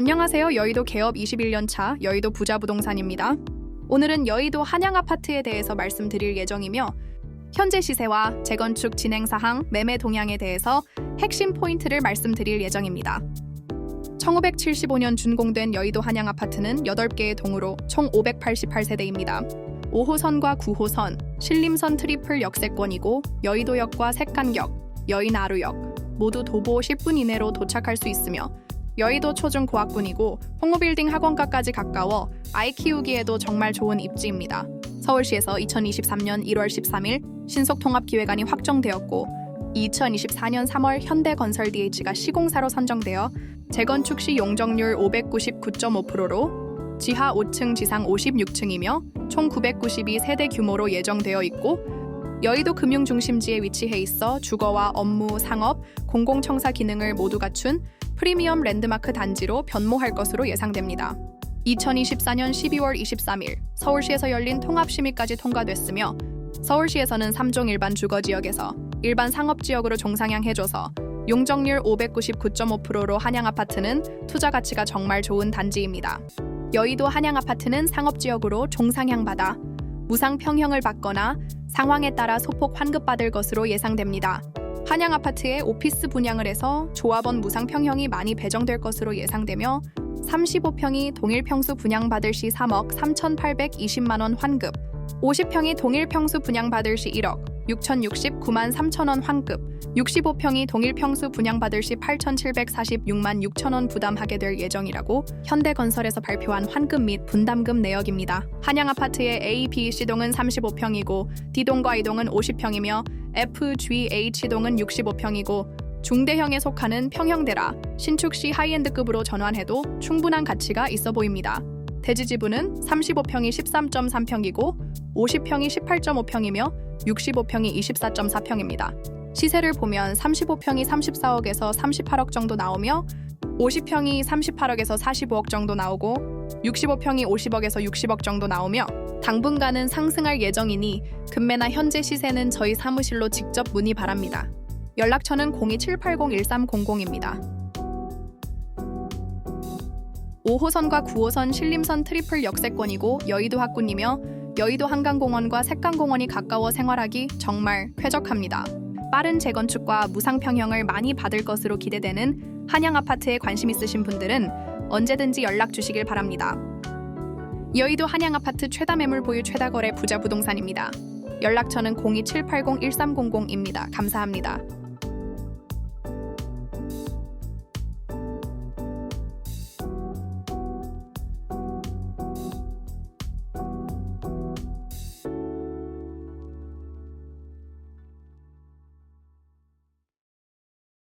안녕하세요. 여의도 개업 21년 차 여의도 부자 부동산입니다. 오늘은 여의도 한양 아파트에 대해서 말씀드릴 예정이며 현재 시세와 재건축 진행 사항, 매매 동향에 대해서 핵심 포인트를 말씀드릴 예정입니다. 1975년 준공된 여의도 한양 아파트는 8개의 동으로 총 588세대입니다. 5호선과 9호선, 신림선 트리플 역세권이고 여의도역과 색간역, 여의나루역 모두 도보 10분 이내로 도착할 수 있으며 여의도 초중고학군이고 홍무빌딩 학원가까지 가까워 아이 키우기에도 정말 좋은 입지입니다. 서울시에서 2023년 1월 13일 신속통합기획안이 확정되었고 2024년 3월 현대건설 DH가 시공사로 선정되어 재건축 시 용적률 599.5%로 지하 5층 지상 56층이며 총 992세대 규모로 예정되어 있고 여의도 금융 중심지에 위치해 있어 주거와 업무, 상업, 공공청사 기능을 모두 갖춘 프리미엄 랜드마크 단지로 변모할 것으로 예상됩니다. 2024년 12월 23일 서울시에서 열린 통합심의까지 통과됐으며 서울시에서는 3종 일반 주거지역에서 일반 상업지역으로 종상향해줘서 용적률 599.5%로 한양 아파트는 투자 가치가 정말 좋은 단지입니다. 여의도 한양 아파트는 상업지역으로 종상향받아 무상 평형을 받거나 상황에 따라 소폭 환급받을 것으로 예상됩니다. 한양 아파트에 오피스 분양을 해서 조합원 무상 평형이 많이 배정될 것으로 예상되며 35평이 동일 평수 분양받을 시 3억 3,820만 원 환급, 50평이 동일 평수 분양받을 시 1억 6,069만 3천 원 환급, 65평이 동일 평수 분양받을 시 8,746만 6천 원 부담하게 될 예정이라고 현대건설에서 발표한 환급 및 분담금 내역입니다. 한양 아파트의 A, B, C동은 35평이고 D동과 E동은 50평이며 F, G, H동은 65평이고 중대형에 속하는 평형대라 신축 시 하이엔드급으로 전환해도 충분한 가치가 있어 보입니다. 대지 지분은 35평이 13.3평이고 50평이 18.5평이며 65평이 24.4평입니다. 시세를 보면 35평이 34억에서 38억 정도 나오며 50평이 38억에서 45억 정도 나오고 65평이 50억에서 60억 정도 나오며 당분간은 상승할 예정이니 금매나 현재 시세는 저희 사무실로 직접 문의 바랍니다. 연락처는 02-780-1300입니다. 5호선과 9호선 신림선 트리플 역세권이고 여의도 학군이며 여의도 한강공원과 색강공원이 가까워 생활하기 정말 쾌적합니다. 빠른 재건축과 무상 평형을 많이 받을 것으로 기대되는 한양 아파트에 관심 있으신 분들은 언제든지 연락 주시길 바랍니다. 여의도 한양 아파트 최다 매물 보유 최다 거래 부자 부동산입니다. 연락처는 02-780-1300입니다. 감사합니다.